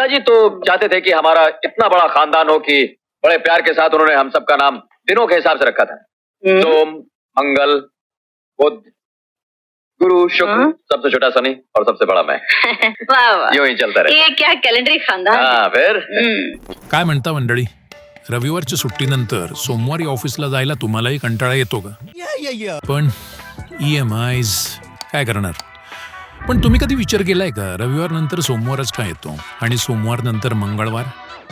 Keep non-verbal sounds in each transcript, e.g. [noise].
पिताजी तो चाहते थे कि हमारा इतना बड़ा खानदान हो कि बड़े प्यार के साथ उन्होंने हम सबका नाम दिनों के हिसाब से रखा था। सोम मंगल बुध गुरु शुक्र? सबसे छोटा शनि और सबसे बड़ा मैं। [laughs] वाह वाह। यूं ही चलता रहे ये क्या कैलेंडरी खानदान है? फिर? काय म्हणता मंडळी? रविवारच्या सुट्टीनंतर सोमवारी ऑफिसला जायला तुम्हालाही कंटाळा येतो का? पण ई एम आयज काय करणार? पण तुम्ही कधी विचार केलाय का? रविवार नंतर सोमवारच का येतो? आणि सोमवार नंतर मंगळवार?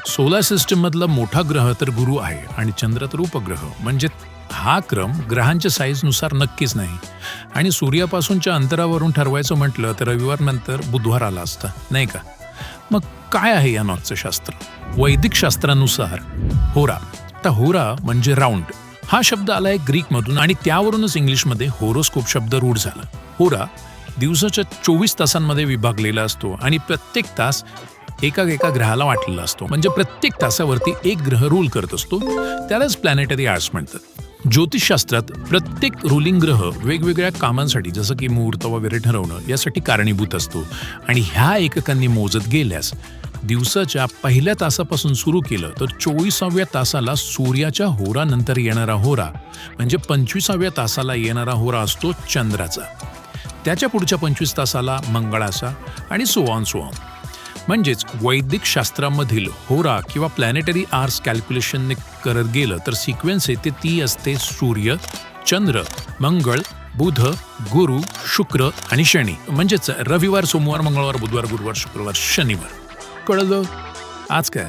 सोलार सिस्टम मधला मोठा ग्रह तर गुरु आहे आणि चंद्र तर उपग्रह. म्हणजे हा क्रम ग्रहांच्या साईजनुसार नक्कीच नाही. आणि सूर्यापासूनच्या अंतरावरून ठरवायचं म्हटलं तर रविवार नंतर बुधवार आला असता. नाही का? मग काय आहे या नॉकचं शास्त्र? वैदिक शास्त्रानुसार होरा. आता होरा म्हणजे राऊंड हा शब्द आलाय ग्रीकमधून आणि त्यावरूनच इंग्लिशमध्ये होरोस्कोप शब्द रूढ झाला. होरा दिवसाच्या चोवीस तासांमध्ये विभागलेला असतो आणि प्रत्येक तास एका एका ग्रहाला वाटलेला असतो. म्हणजे प्रत्येक तासावरती एक ग्रह रूल करत असतो. त्यालाच प्लॅनेटरी आर्ट्स म्हणतात. ज्योतिषशास्त्रात प्रत्येक रुलिंग ग्रह वेगवेगळ्या कामांसाठी जसं की मुहूर्त वगैरे ठरवणं यासाठी कारणीभूत असतो. आणि ह्या एककांनी मोजत गेल्यास दिवसाच्या पहिल्या तासापासून सुरू केलं तर चोवीसाव्या तासाला सूर्याच्या होरानंतर येणारा होरा म्हणजे पंचवीसाव्या तासाला येणारा होरा असतो चंद्राचा. त्याच्या पुढच्या पंचवीस तासाला मंगळाचा आणि सोऑन सोऑन म्हणजेच वैदिक शास्त्रामधील होरा किंवा प्लॅनेटरी आर्स कॅल्क्युलेशनने करत गेलं तर सिक्वेन्स येते ती असते सूर्य चंद्र मंगळ बुध गुरु शुक्र आणि शनी. म्हणजेच रविवार सोमवार मंगळवार बुधवार गुरुवार शुक्रवार शनिवार. कळलं? आज काय?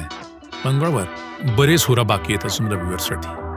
मंगळवार. बरेच होरा बाकी आहेत असून रविवारसाठी.